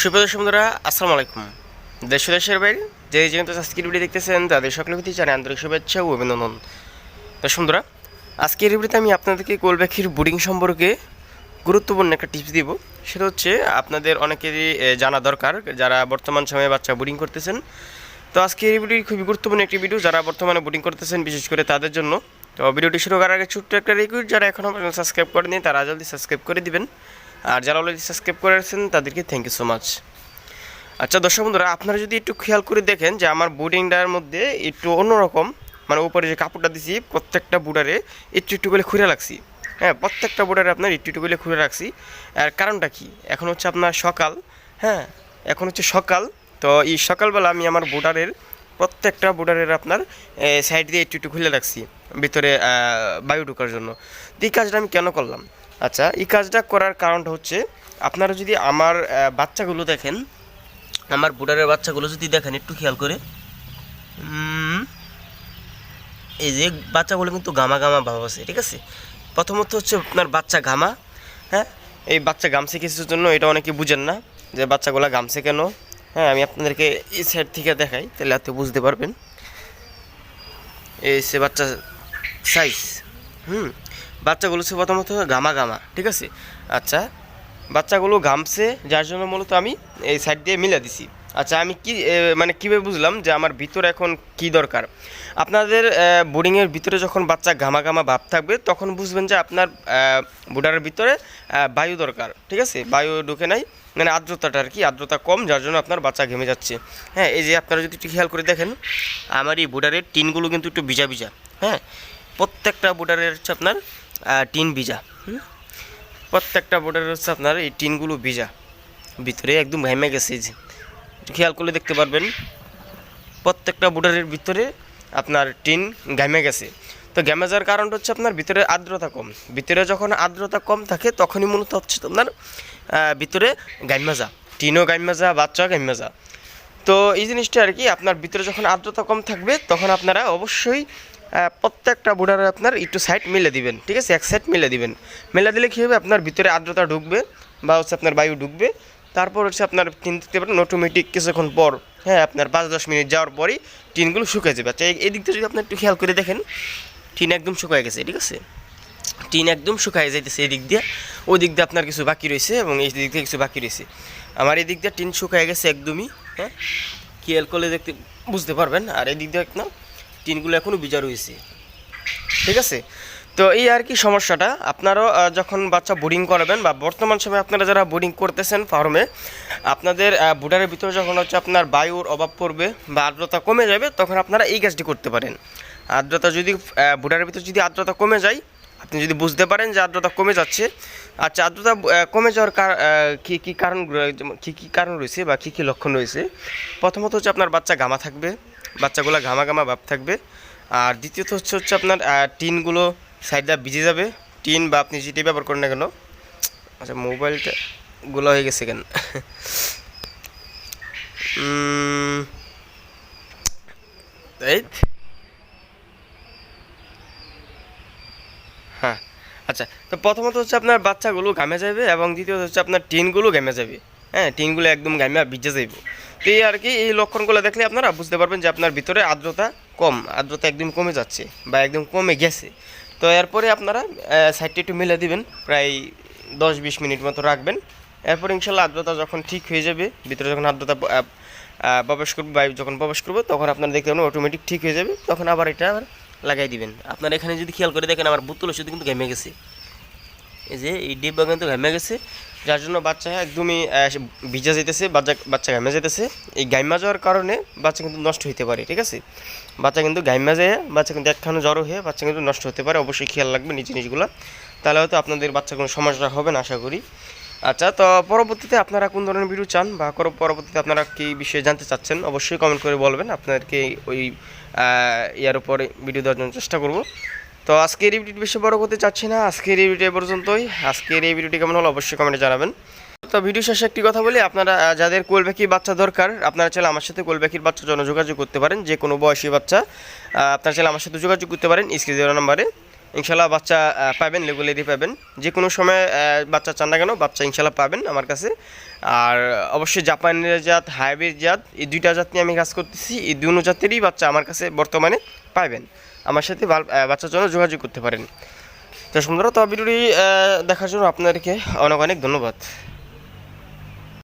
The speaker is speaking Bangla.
সুপ্রিয় বন্ধুরা, আসসালামু আলাইকুম। দেশ দেশের বাইরে যে যেহেতু আজকের ভিডিও দেখতেছেন, তাদের প্রতি জানাই আন্তরিক শুভেচ্ছা ও অভিনন্দন। দর্শক বন্ধুরা, আজকের ভিডিওতে আমি আপনাদেরকে কোলব্যাকির বুডিং সম্পর্কে গুরুত্বপূর্ণ একটা টিপস দিব। সেটা হচ্ছে, আপনাদের অনেকেরই জানা দরকার যারা বর্তমান সময়ে বাচ্চা বুডিং করতেছেন। তো আজকের এই ভিডিও খুবই গুরুত্বপূর্ণ একটি ভিডিও যারা বর্তমানে বুডিং করতেছেন, বিশেষ করে তাদের জন্য। তো ভিডিওটি শুরু করার আগে ছোট্ট একটা রিকোয়েস্ট যারা পর্যন্ত সাবস্ক্রাইব করেনি তারা জলদি সাবস্ক্রাইব করে দিবেন। আর যারা অলরেডি সাবস্ক্রাইব করেছেন তাদেরকে থ্যাংক ইউ সো মাচ আচ্ছা দর্শক বন্ধুরা, আপনারা যদি একটু খেয়াল করে দেখেন যে আমার বুডিংটার মধ্যে একটু অন্যরকম মানে উপরে যে কাপড়টা দিছি, প্রত্যেকটা বুডারে একটু একটু করে খুঁড়ে রাখছি। হ্যাঁ প্রত্যেকটা বুডারে আপনার একটু একটু করে খুঁড়ে রাখছি। আর কারণটা কি? এখন হচ্ছে আপনার সকাল হ্যাঁ এখন হচ্ছে সকাল। তো এই সকালবেলা আমি আমার বুডারের প্রত্যেকটা বুডারের আপনার সাইড দিয়ে একটু একটু খুলে রাখছি, ভিতরে বায়ু ঢোকার জন্য। তো এই কাজটা আমি কেন করলাম? আচ্ছা এই কাজটা করার কারণটা হচ্ছে, আপনারা যদি আমার বাচ্চাগুলো দেখেন, আমার বুডারের বাচ্চাগুলো যদি দেখেন একটু খেয়াল করে এই যে বাচ্চাগুলো কিন্তু গামা গামা ভাব আছে, ঠিক আছে? প্রথমত হচ্ছে আপনার বাচ্চা ঘামা হ্যাঁ? এই বাচ্চা গামছে কিছুর জন্য, এটা অনেকে বুঝেন না যে বাচ্চাগুলো গামছে কেন। হ্যাঁ আমি আপনাদেরকে এই সাইড থেকে দেখাই, তাহলে আপনি বুঝতে পারবেন। এই সে বাচ্চা সাইজ হুম? বাচ্চাগুলো হচ্ছে প্রথমত গামা গামা, ঠিক আছে? আচ্ছা বাচ্চাগুলো ঘামছে যার জন্য মূলত আমি এই সাইড দিয়ে মিলে দিছি। আচ্ছা আমি কি মানে কীভাবে বুঝলাম যে আমার ভিতরে এখন কি দরকার? আপনাদের বোর্ডিংয়ের ভিতরে যখন বাচ্চা ঘামা ঘামা ভাব থাকবে, তখন বুঝবেন যে আপনার বুডারের ভিতরে বায়ু দরকার, ঠিক আছে? বায়ু ঢুকে নাই মানে আর্দ্রতাটা আর কি, আর্দ্রতা কম, যার জন্য আপনার বাচ্চা ঘেমে যাচ্ছে। হ্যাঁ এই যে আপনারা যদি একটু খেয়াল করে দেখেন আমার এই বুডারের টিনগুলো কিন্তু একটু ভিজা ভিজা হ্যাঁ? প্রত্যেকটা বুডারের হচ্ছে আপনার টিন ভিজা, হুম? প্রত্যেকটা বোর্ডের হচ্ছে আপনার এই টিনগুলো ভিজা। ভিতরে একদম ঘামে গেছে যে। খেয়াল করলে দেখতে পারবেন, প্রত্যেকটা বোর্ডারের ভিতরে আপনার টিন ঘামে গেছে। তো ঘামে যাওয়ার কারণটা হচ্ছে আপনার ভিতরে আর্দ্রতা কম। ভিতরে যখন আর্দ্রতা কম থাকে, তখনই মূলত হচ্ছে আপনার ভিতরে গাইমা যা টিনও গাইমা যা বাচ্চাও গাইমা যা তো এই জিনিসটা আর কি, আপনার ভিতরে যখন আর্দ্রতা কম থাকবে, তখন আপনারা অবশ্যই প্রত্যেকটা বুডারে আপনার একটু সাইড মিলে দিবেন, ঠিক আছে? এক সাইড মিলে দিবেন। মেলে দিলে কী হবে? আপনার ভিতরে আর্দ্রতা ঢুকবে বা হচ্ছে আপনার বায়ু ঢুকবে। তারপর হচ্ছে আপনার টিন দেখতে পারেন অটোমেটিক কিছুক্ষণ পর হ্যাঁ আপনার পাঁচ দশ মিনিট যাওয়ার পরই টিনগুলো শুকিয়ে যাবে। আচ্ছা এই- এই দিক থেকে যদি আপনি একটু খেয়াল করে দেখেন, টিন একদম শুকিয়ে গেছে, ঠিক আছে? টিন একদম শুকায় যাইতেছে এই দিক দিয়ে। ওই দিক দিয়ে আপনার কিছু বাকি রয়েছে এবং এই দিক দিয়ে কিছু বাকি রয়েছে। আমার এই দিক দিয়ে টিন শুকায় গেছে একদমই হ্যাঁ? খেয়াল করলে দেখতে, বুঝতে পারবেন। আর এই দিক দিয়ে না টিনগুলো এখনও বিজা রয়েছে। ঠিক আছে? তো এই আর কি সমস্যাটা। আপনারাও যখন বাচ্চা বোর্ডিং করাবেন বা বর্তমান সময়ে আপনারা যারা বোর্ডিং করতেছেন ফার্মে আপনাদের বুডারের ভিতরে যখন হচ্ছে আপনার বায়ুর অভাব পড়বে বা আর্দ্রতা কমে যাবে, তখন আপনারা এই কাজটি করতে পারেন। আর্দ্রতা যদি বুডারের ভিতরে যদি আর্দ্রতা কমে যায়, আপনি যদি বুঝতে পারেন যে আর্দ্রতা কমে যাচ্ছে আচ্ছা আর্দ্রতা কমে যাওয়ার কী কী কারণ, কী কী কারণ রয়েছে বা কী কী লক্ষণ রয়েছে? প্রথমত হচ্ছে আপনার বাচ্চা গামা থাকবে বাচ্চাগুলো ঘামা ঘামা ভাব থাকবে। আর দ্বিতীয়ত হচ্ছে হচ্ছে আপনার টিনগুলো সাইডটা ভিজে যাবে। টিন বা আপনি যেটি ব্যবহার করেন না কেন আচ্ছা মোবাইলটা গুলো হয়ে গেছে কেন? এই হ্যাঁ আচ্ছা তো প্রথমত হচ্ছে আপনার বাচ্চাগুলো ঘামে যাবে এবং দ্বিতীয়ত হচ্ছে আপনার টিনগুলো ঘামে যাবে। হ্যাঁ টিনগুলো একদম ঘামে আর ভিজে যাইব। তো এই আর কি এই লক্ষণগুলো দেখলে আপনারা বুঝতে পারবেন যে আপনার ভিতরে আর্দ্রতা কম, আর্দ্রতা একদম কমে যাচ্ছে বা একদম কমে গেছে। তো এরপরে আপনারা সাইডটা একটু মিলে দিবেন, প্রায় দশ বিশ মিনিট মতো রাখবেন। এরপর ইনশাল্লাহ আর্দ্রতা যখন ঠিক হয়ে যাবে, ভিতরে যখন আর্দ্রতা প্রবেশ করবে, বায়ু যখন প্রবেশ করবে, তখন আপনারা দেখতে পাবেন অটোমেটিক ঠিক হয়ে যাবে। তখন আবার এটা আবার লাগাই দিবেন। আপনার এখানে যদি খেয়াল করে দেখেন, আমার বোতল ওষুধ কিন্তু ঘেমে গেছে। এই যে এই ডিব্বা কিন্তু ঘেমে গেছে, যার জন্য বাচ্চা একদমই ভিজা যেতেছে বাচ্চা বাচ্চা ঘামে যেতেছে এই গাইমা যাওয়ার কারণে বাচ্চা কিন্তু নষ্ট হতে পারে, ঠিক আছে? বাচ্চা কিন্তু গাইমা যায়, বাচ্চা কিন্তু একখানে জ্বর হয়ে বাচ্চা কিন্তু নষ্ট হতে পারে, অবশ্যই খেয়াল রাখবেন এই জিনিসগুলো। তাহলে হয়তো আপনাদের বাচ্চা কোনো সমস্যা হবে না, আশা করি। আচ্ছা তো পরবর্তীতে আপনারা কোন ধরনের ভিডিও চান বা পরবর্তীতে আপনারা কী বিষয়ে জানতে চাচ্ছেন, অবশ্যই কমেন্ট করে বলবেন। আপনাদেরকে ওই ইয়ার উপরে ভিডিও দেওয়ার জন্য চেষ্টা করব। তো আজকের এই ভিডিওটি বেশি বড় করতে চাচ্ছি না। আজকের এই ভিডিও পর্যন্তই। আজকের এই ভিডিওটি কেমন হলো অবশ্যই কমেন্টে জানাবেন। তো ভিডিও শেষে একটি কথা বলি, আপনারা যাদের কোলব্যাকির বাচ্চা দরকার, আপনারা চাইলে আমার সাথে কোলব্যাকির বাচ্চার জন্য যোগাযোগ করতে পারেন। যে কোনো বয়সী বাচ্চা আপনারা চাইলে আমার সাথে যোগাযোগ করতে পারেন। স্ক্রিন দেওয়া নাম্বারে। ইনশাল্লাহ বাচ্চা পাবেন রেগুলারই পাবেন। যে কোনো সময় বাচ্চা চান না কেন, বাচ্চা ইনশাল্লাহ পাবেন আমার কাছে। আর অবশ্যই জাপানের জাত, হাইব্রিড জাত, এই দুইটা জাত নিয়ে আমি কাজ করতেছি। এই দুনো জাতেরই বাচ্চা আমার কাছে বর্তমানে পাবেন। আমার সাথে বাচ্চার জন্য যোগাযোগ করতে পারেন। তো সুন্দর, তো ভিডিওটি দেখার জন্য আপনাদেরকে অনেক অনেক ধন্যবাদ।